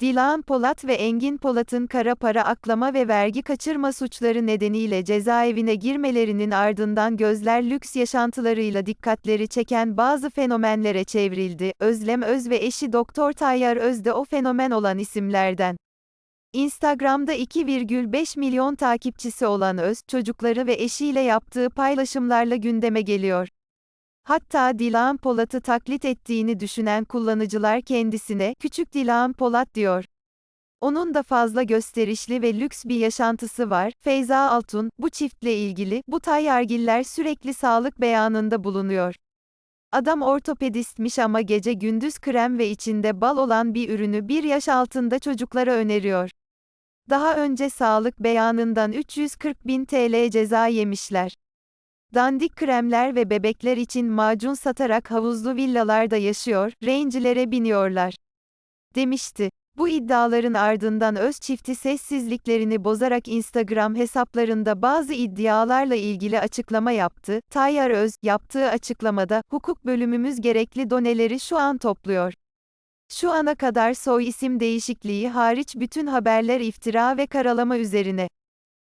Dilan Polat ve Engin Polat'ın kara para aklama ve vergi kaçırma suçları nedeniyle cezaevine girmelerinin ardından gözler lüks yaşantılarıyla dikkatleri çeken bazı fenomenlere çevrildi. Özlem Öz ve eşi Doktor Tayyar Öz de o fenomen olan isimlerden. Instagram'da 2,5 milyon takipçisi olan Öz, çocukları ve eşiyle yaptığı paylaşımlarla gündeme geliyor. Hatta Dilan Polat'ı taklit ettiğini düşünen kullanıcılar kendisine, küçük Dilan Polat diyor. Onun da fazla gösterişli ve lüks bir yaşantısı var. Feyza Altun, bu çiftle ilgili, bu tayyargiller sürekli sağlık beyanında bulunuyor. Adam ortopedistmiş ama gece gündüz krem ve içinde bal olan bir ürünü bir yaş altında çocuklara öneriyor. Daha önce sağlık beyanından 340 bin TL ceza yemişler. Dandik kremler ve bebekler için macun satarak havuzlu villalarda yaşıyor, rencilere biniyorlar. Demişti. Bu iddiaların ardından öz çifti sessizliklerini bozarak Instagram hesaplarında bazı iddialarla ilgili açıklama yaptı. Tayyar Öz, yaptığı açıklamada, hukuk bölümümüz gerekli doneleri şu an topluyor. Şu ana kadar soy isim değişikliği hariç bütün haberler iftira ve karalama üzerine.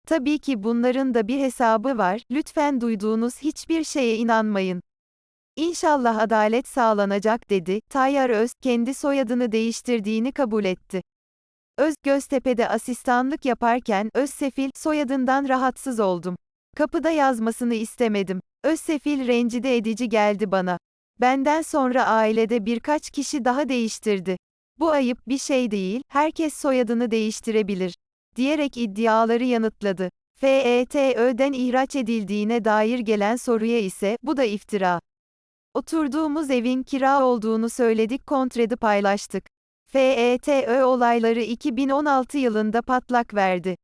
Tabii ki bunların da bir hesabı var, lütfen duyduğunuz hiçbir şeye inanmayın. İnşallah adalet sağlanacak dedi. Tayyar Öz, kendi soyadını değiştirdiğini kabul etti. Öz, Göztepe'de asistanlık yaparken, Özsefil, soyadından rahatsız oldum. Kapıda yazmasını istemedim. Özsefil rencide edici geldi bana. Benden sonra ailede birkaç kişi daha değiştirdi. Bu ayıp bir şey değil, herkes soyadını değiştirebilir. Diyerek iddiaları yanıtladı. FETÖ'den ihraç edildiğine dair gelen soruya ise, bu da iftira. Oturduğumuz evin kira olduğunu söyledik kontredi paylaştık. FETÖ olayları 2016 yılında patlak verdi.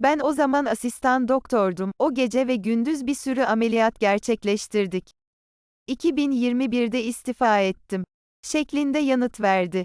Ben o zaman asistan doktordum, o gece ve gündüz bir sürü ameliyat gerçekleştirdik. 2021'de istifa ettim. Şeklinde yanıt verdi.